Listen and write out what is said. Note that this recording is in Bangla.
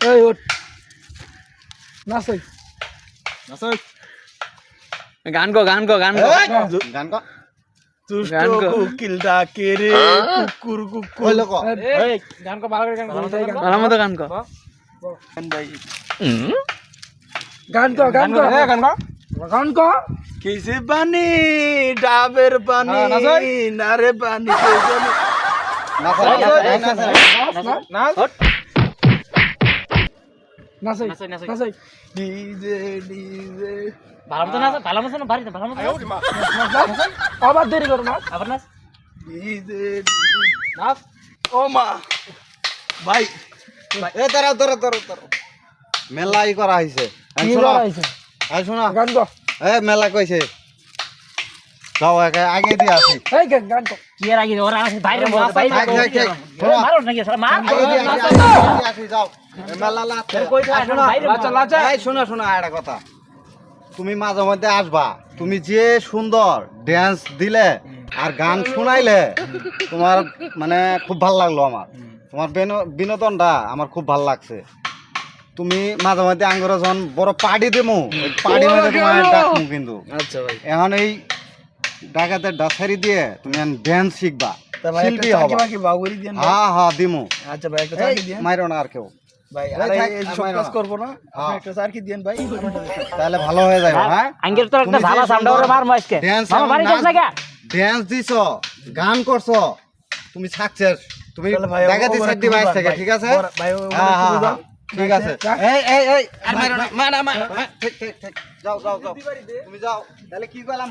এই ওঠ। নাচই। গান কো গান কো গান কো গান ক দুষ্ট গান কুকুর কুকুর। ক এই ভালো মতো গান কো গান গান গান কিসে পানি ডাবের পানি নারে পানি কেসে ডিজে না স্যার না স্যার নাচ নাচ নাচই নাচই ডিজে ডিজে আবার দেরি কর নাচ। DJ DJ. ও মা। ভাই এ দাঁড়াও দাঁড়াও দাঁড়াও দাঁড়াও। মেলাই ই করা হয়েছে শোনা। গান গো। এ মেলা কইছে। যাও একে আগে দিয়ে আসি। এই গান গান কর। থাক, থাক, থাক। শোনো, আগে দিয়ে, আগে দিয়ে, আগে দিয়ে আসি, যাও। আই শোনো, এই শোনো, শোনো, আর একটা কথা। তুমি মাঝে মধ্যে আসবা। তুমি যে সুন্দর ড্যান্স দিলে আর গান শুনাইলে তোমার মানে খুব ভালো লাগল আমার। তোমার বিনো- বিনোদনটা আমার খুব ভালো লাগছে। তুমি মাঝে মধ্যে আঙ্গুর যখন বড় পার্টি দেবো পার্টি মধ্যে তোমার ডাকমু কিন্তু। আচ্ছা ভাই। এখন এই ডাকাতের ডাসারি দিয়ে তুমি ড্যান্স শিখবা শিল্পী হবা। হ্যাঁ হ্যাঁ দিমু আচ্ছা ভাই একটা এই, চাকি দেন মাইরো না আর কেউ হ্যাঁ। তাহলে ভালো হয়ে যাবে হ্যাঁ আঙ্গের একটা সামনে ড্যান্স দিছো গান করছ তুমি সাকসেস তুমি থেকে ঠিক আছে হ্যাঁ হ্যাঁ। হ্যাঁ, ঠিক আছে এই এই এই আর মারো না মা না ঠিক ঠিক ঠিক যাও যাও যাও তুমি যাও তাহলে কি করলাম